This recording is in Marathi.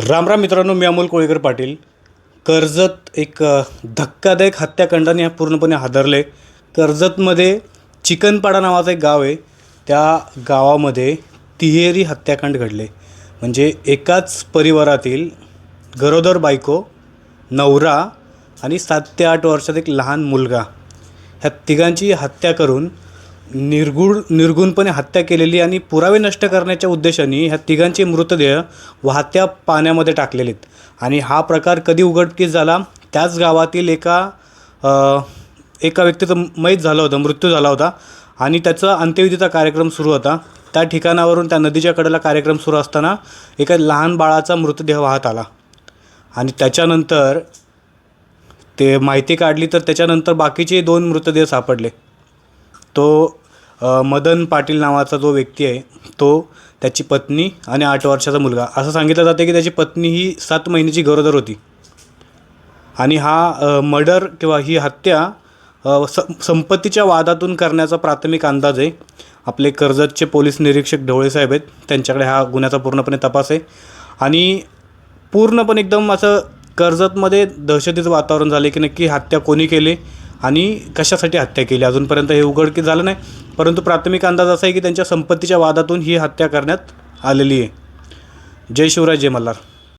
रामराम मित्रांनो मी अमोल कोळीकर पाटील. कर्जत एक धक्कादायक हत्याकांडाने पूर्णपणे हादरले. कर्जतमध्ये चिकनपाडा नावाचं एक गाव आहे. त्या गावामध्ये तिहेरी हत्याकांड घडले. म्हणजे एकाच परिवारातील गरोदर बायको नवरा आणि सात ते आठ वर्षात एक लहान मुलगा. ह्या तिघांची हत्या करून निर्गुण निर्गुणपणे हत्या केलेली आणि पुरावे नष्ट करण्याच्या उद्देशाने ह्या तिघांचे मृतदेह वाहत्या पाण्यामध्ये टाकलेले आहेत आणि हा प्रकार कधी उघडकीस झाला? त्याच गावातील एका एका व्यक्तीचं मैत झालं होतं मृत्यू झाला होता. आणि त्याचा अंत्यविधीचा कार्यक्रम सुरू होता. त्या ठिकाणावरून त्या नदीच्या कडेला कार्यक्रम सुरू असताना एका लहान बाळाचा मृतदेह वाहत आला. आणि त्याच्यानंतर ते माहिती काढली तर त्याच्यानंतर बाकीचे दोन मृतदेह सापडले. तो मदन पाटील नावाचा जो व्यक्ती आहे तो त्याची पत्नी आणि आठ वर्षाचा मुलगा. असं सांगितलं जातं की त्याची पत्नी ही सात महिन्याची गरोदर होती. आणि हा मर्डर किंवा ही हत्या स संपत्तीच्या वादातून करण्याचा प्राथमिक अंदाज आहे. आपले कर्जतचे पोलीस निरीक्षक ढवळे साहेब आहेत. त्यांच्याकडे हा गुन्ह्याचा पूर्णपणे तपास आहे. आणि पूर्णपणे एकदम असं कर्जतमध्ये दहशतीचं वातावरण झाले की नक्की हत्या कोणी केली? आणि कशासाठी हत्या केली? अजूनपर्यंत हे उघडकीस झालं नाही. परंतु प्राथमिक अंदाज असा आहे की त्यांच्या संपत्तीच्या वादातून ही हत्या करण्यात आलेली आहे. जय शिवराय जय मल्हार.